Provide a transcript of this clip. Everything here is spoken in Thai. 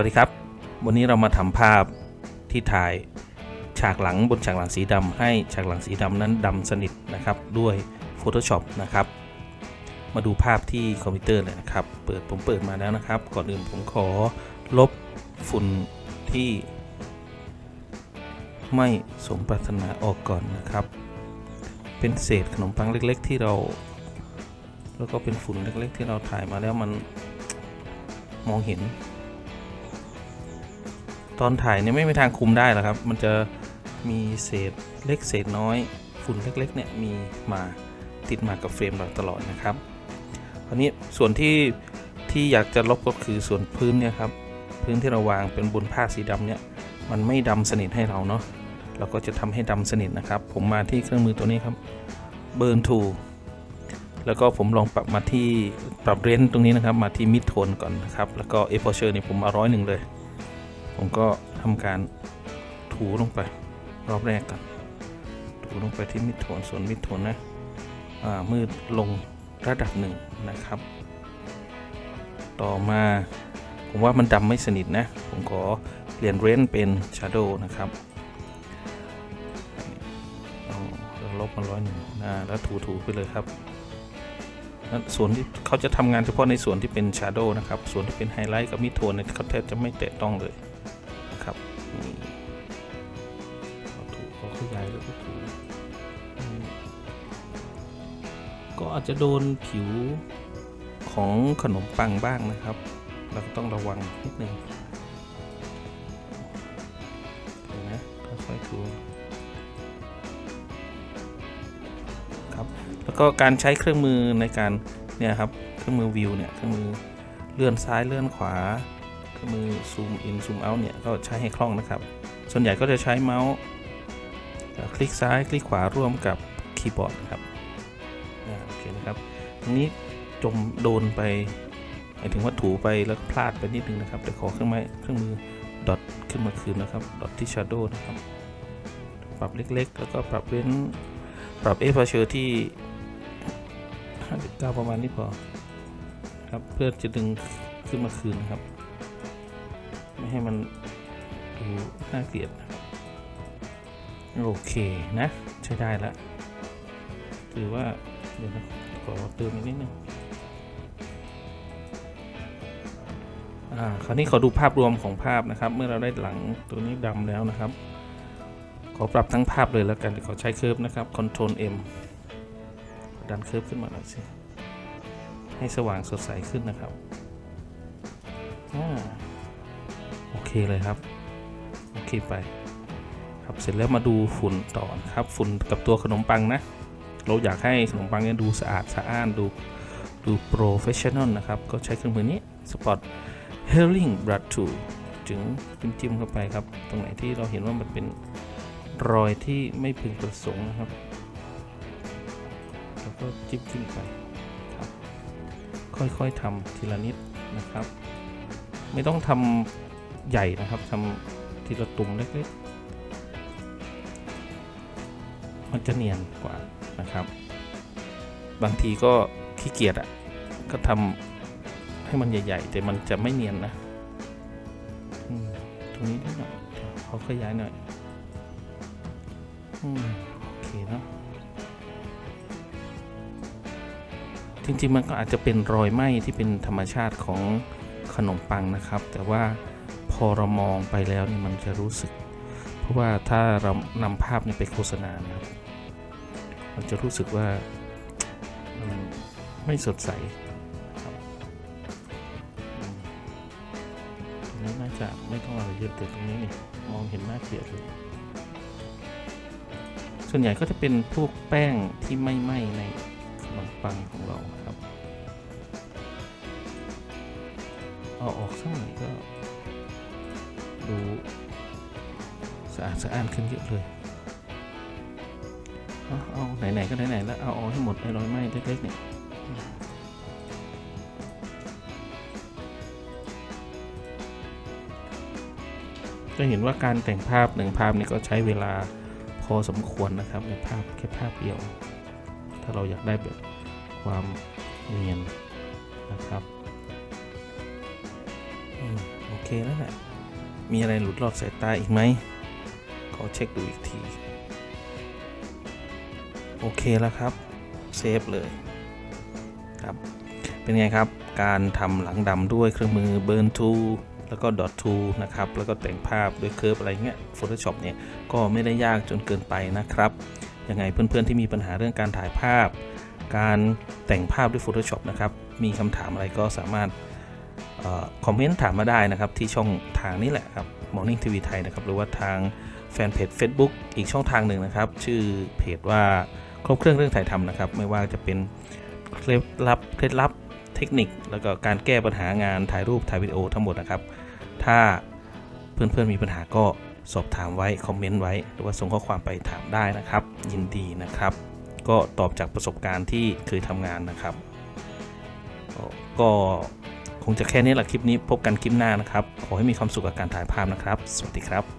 วัสดีครับ วันนี้เรามาทำภาพที่ถ่ายฉากหลังบนฉากหลังสีดำให้ฉากหลังสีดำนั้นดำสนิทนะครับด้วย Photoshop นะครับ มาดูภาพที่คอมพิวเตอร์เลยนะครับ เปิดผมเปิดมาแล้วนะครับ ก่อนอื่นผมขอลบฝุ่นที่ ไม่สมปรารถนาออกก่อนนะครับ เป็นเศษขนมปังเล็ก ๆ ที่เรา แล้วก็เป็นฝุ่นเล็ก ๆ ที่เราถ่ายมาแล้วมันมองเห็น ตอนถ่ายเนี่ยไม่มีทางคุมได้หรอกครับ มันจะมีเศษเล็กเศษน้อย ฝุ่นเล็กๆเนี่ยมีมาติดมากับเฟรมเราตลอดนะครับคราวนี้ส่วนที่ที่อยากจะลบก็คือส่วนพื้นเนี่ยครับพื้นที่เราวางเป็นบนผ้าสีดำเนี่ยมันไม่ดำสนิทให้เราเนาะเราก็จะทำให้ดำสนิทนะครับ ผมมาที่เครื่องมือตัวนี้ครับ Burn Tool แล้วก็ผมลองปรับมาที่ปรับเรนตรงนี้นะครับ มาที่ Mid Tone ก่อนนะครับ แล้วก็ Exposure นี่ผมเอาร้อยหนึ่งเลย ผมก็ทำการถูลงไปรอบแรกก่อนถูลงไปที่มิดโทนส่วนมิดโทนนะอ่ามืดลงระดับหนึ่งนะครับ ต่อมาผมว่ามันดำไม่สนิทนะ ผมขอเปลี่ยนเรนเป็นชาร์โดนะครับเอาลบมาร้อยหนึ่งอ่าแล้วถูถูไปเลยครับส่วนที่เขาจะทำงานเฉพาะในส่วนที่เป็นชาร์โดนะครับ ส่วนที่เป็นไฮไลท์กับมิดโทนเนี่ยเขาแทบจะไม่แตะต้องเลย ขยายแล้วก็ถูอืมก็อาจจะโดนผิวของขนมปังบ้างนะครับ เราก็ต้องระวังนิดนึงเดี๋ยวนะค่อยๆถูครับ แล้วก็การใช้เครื่องมือในการเนี่ยครับ เครื่องมือวิวเนี่ย เครื่องมือเลื่อนซ้ายเลื่อนขวา เครื่องมือซูมอินซูมเอาเนี่ย ก็ใช้ให้คล่องนะครับ ส่วนใหญ่ก็จะใช้เมาส์ คลิกซ้ายคลิกขวาร่วมกับคีย์บอร์ดครับโอเคนะครับตรงนี้จมโดนไปหมายถึงว่าถูไปแล้วพลาดไปนิดนึงนะครับแต่ขอเครื่องไม้เครื่องมือดอทขึ้นมาคืนนะครับดอทที่ Shadow นะครับ ปรับเล็กๆ แล้วก็ปรับเว้นปรับเอฟเชอร์ที่59ประมาณนี้พอครับเพื่อจะดึงขึ้นมาคืนนะครับ ไม่ให้มันดูน่าเกลียดนะครับ โอเคนะ ใช้ได้แล้วถือว่า เดี๋ยวนะขอเติมอีกนิดนึงอ่าคราวนี้ขอดูภาพรวมของภาพนะครับ เมื่อเราได้หลังตัวนี้ดำแล้วนะครับ ขอปรับทั้งภาพเลยแล้วกันขอใช้เคิร์ฟนะครับ Ctrl M ดันเคิร์ฟขึ้นมาหน่อยสิให้สว่างสดใสขึ้นนะครับอโอเคเลยครับ โอเคไป ครับเสร็จแล้วมาดูฝุ่นต่อนะครับฝุ่นกับตัวขนมปังนะ เราอยากให้ขนมปังเนี่ยดูสะอาดสะอ้านดูดูโปรเฟชชั่นอลนะครับ ก็ใช้เครื่องมือนี้ Spot Healing Brush Tool จึงจิ้มๆเข้าไปครับ ตรงไหนที่เราเห็นว่ามันเป็นรอยที่ไม่พึงประสงค์นะครับแล้วก็จิ้มๆไปครับ ค่อยๆทำทีละนิดนะครับ ไม่ต้องทำใหญ่นะครับทำทีละตุ่มเล็กๆ มันจะเนียนกว่านะครับ บางทีก็ขี้เกียจอะก็ทำให้มันใหญ่ ๆ แต่มันจะไม่เนียนนะตรงนี้นิดหน่อยเขอขยายหน่อยอืมโอเคเนาะจริงๆมันก็อาจจะเป็นรอยไหม้ที่เป็นธรรมชาติของขนมปังนะครับ แต่ว่าพอเรามองไปแล้วนี่มันจะรู้สึก ราะว่าถ้าเรานำภาพนี้ไปโฆษณานะครับ มันจะรู้สึกว่ามันไม่สดใสครับตรงนี้น่าจะไม่ต้องอะไรเยอะแต่ตรงนี้นี่มองเห็นน่าเกลียดเลยส่วนใหญ่ก็จะเป็นพวกแป้งที่ไม่ไหม้ในขนมปังของเราครับเอาออกสักหน่อยก็ดูะอาดสะอ้านขึ้นเยอะเลยเอาเอาไหนๆก็ไหนๆแล้วเอาออกให้หมดไอ้รอยไหม้เล็กๆเนี่ยจะเห็นว่าการแต่งภาพหนึ่งภาพนี้ก็ใช้เวลาพอสมควรนะครับในภาพแค่ภาพเดียว ถ้าเราอยากได้แบบความเนียนนะครับอโอเคเคแล้วแหละมีอะไรหลุดรอดสายตาอีกไหม ขอเช็คดูอีกที โอเคแล้วครับ เซฟเลยครับ เป็นไงครับ การทำหลังดำด้วยเครื่องมือ Burn Tool แล้วก็ Dot to นะครับ แล้วก็แต่งภาพด้วยเค r ร์ฟอะไรเงี้ย Photoshop เนี่ย ก็ไม่ได้ยากจนเกินไปนะครับ ยังไงเพื่อนๆที่มีปัญหาเรื่องการถ่ายภาพ การแต่งภาพด้วย Photoshop นะครับ มีคำถามอะไรก็สามารถออคอมเมนต์ถามมาได้นะครับ ที่ช่องทางนี้แหละครับ Morning TV ไทยนะครับ หรือว่าทางแฟนเพจ Facebook อีกช่องทางหนึ่งนะครับ ชื่อเพจว่าครบเครื่องเรื่องถ่ายทำนะครับ ไม่ว่าจะเป็นเคล็ดลับเคล็ดลับเทคนิค แล้วก็การแก้ปัญหางานถ่ายรูปถ่ายวิดีโอทั้งหมดนะครับ ถ้าเพื่อนๆมีปัญหาก็สอบถามไว้ คอมเมนต์ไว้ หรือว่าส่งข้อความไปถามได้นะครับ ยินดีนะครับ ก็ตอบจากประสบการณ์ที่เคยทำงานนะครับ ก็ งจะแค่นี้แหละคลิปนี้พบกันคลิปหน้านะครับ ขอให้มีความสุขกับการถ่ายภาพนะครับ สวัสดีครับ